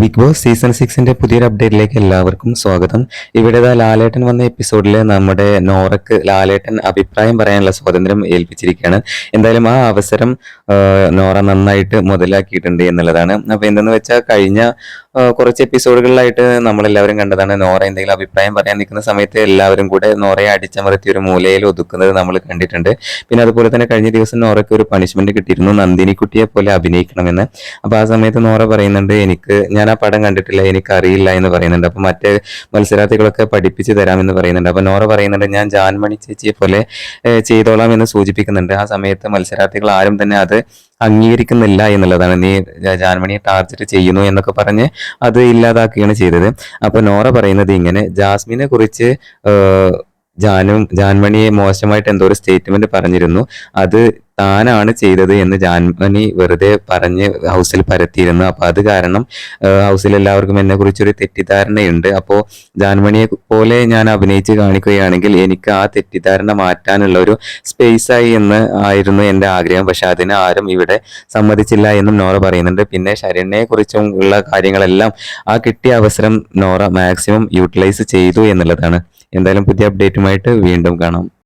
Big boss season സിക്സിന്റെ പുതിയൊരു അപ്ഡേറ്റിലേക്ക് എല്ലാവർക്കും സ്വാഗതം. ഇവിടെ ലാലേട്ടൻ വന്ന എപ്പിസോഡിൽ നമ്മുടെ നോറക്ക് ലാലേട്ടൻ അഭിപ്രായം പറയാനുള്ള സ്വാതന്ത്ര്യം ഏൽപ്പിച്ചിരിക്കുകയാണ്. എന്തായാലും ആ അവസരം നോറ നന്നായിട്ട് മുതലാക്കിയിട്ടുണ്ട് എന്നുള്ളതാണ്. അപ്പൊ എന്തെന്ന് വെച്ചാൽ കഴിഞ്ഞ കുറച്ച് എപ്പിസോഡുകളിലായിട്ട് നമ്മളെല്ലാവരും കണ്ടതാണ് നോറ എന്തെങ്കിലും അഭിപ്രായം പറയാൻ നിൽക്കുന്ന സമയത്ത് എല്ലാവരും കൂടെ നോറയെ അടിച്ചമർത്തി ഒരു മൂലയിൽ ഒതുക്കുന്നത് നമ്മൾ കണ്ടിട്ടുണ്ട്. പിന്നെ അതുപോലെ തന്നെ കഴിഞ്ഞ ദിവസം നോറയ്ക്ക് ഒരു പണിഷ്മെന്റ് കിട്ടിയിരുന്നു നന്ദിനിക്കുട്ടിയെ പോലെ അഭിനയിക്കണമെന്ന്. അപ്പൊ ആ സമയത്ത് നോറ പറയുന്നുണ്ട് എനിക്ക് ഞാൻ ആ പടം കണ്ടിട്ടില്ല എനിക്കറിയില്ല എന്ന് പറയുന്നുണ്ട്. അപ്പൊ മറ്റേ മത്സരാർത്ഥികളൊക്കെ പഠിപ്പിച്ച് തരാമെന്ന് പറയുന്നുണ്ട്. അപ്പൊ നോറ പറയുന്നുണ്ട് ഞാൻ ജാൻമണി ചേച്ചിയെ പോലെ ചെയ്തോളാം എന്ന് സൂചിപ്പിക്കുന്നുണ്ട്. ആ സമയത്ത് മത്സരാർത്ഥികൾ ആരും തന്നെ അത് അംഗീകരിക്കുന്നില്ല എന്നുള്ളതാണ്. നീ ജാൻമണിയെ ടാർഗറ്റ് ചെയ്യുന്നു എന്നൊക്കെ പറഞ്ഞ് അത് ഇല്ലാതാക്കുകയാണ് ചെയ്തത്. അപ്പൊ നോറ പറയുന്നത് ഇങ്ങനെ ജാസ്മിനെ കുറിച്ച് ജാനും ജാൻമണിയെ മോശമായിട്ട് എന്തോ ഒരു സ്റ്റേറ്റ്മെന്റ് പറഞ്ഞിരുന്നു. അത് താനാണ് ചെയ്തത് എന്ന് ജാൻമണി വെറുതെ പറഞ്ഞ് ഹൗസിൽ പരത്തിയിരുന്നു. അപ്പൊ അത് കാരണം ഹൗസിൽ എല്ലാവർക്കും എന്നെ കുറിച്ചൊരു തെറ്റിദ്ധാരണയുണ്ട്. അപ്പോൾ ജാൻമണിയെ പോലെ ഞാൻ അഭിനയിച്ച് കാണിക്കുകയാണെങ്കിൽ എനിക്ക് ആ തെറ്റിദ്ധാരണ മാറ്റാനുള്ള ഒരു സ്പേസ് ആയി എന്ന് ആയിരുന്നു എന്റെ ആഗ്രഹം. പക്ഷെ അതിന് ആരും ഇവിടെ സമ്മതിച്ചില്ല എന്നും നോറ പറയുന്നുണ്ട്. പിന്നെ ശരണ്യെ കുറിച്ചും ഉള്ള കാര്യങ്ങളെല്ലാം ആ കിട്ടിയ അവസരം നോറ മാക്സിമം യൂട്ടിലൈസ് ചെയ്തു എന്നുള്ളതാണ്. എന്തായാലും പുതിയ അപ്ഡേറ്റുമായിട്ട് വീണ്ടും കാണാം.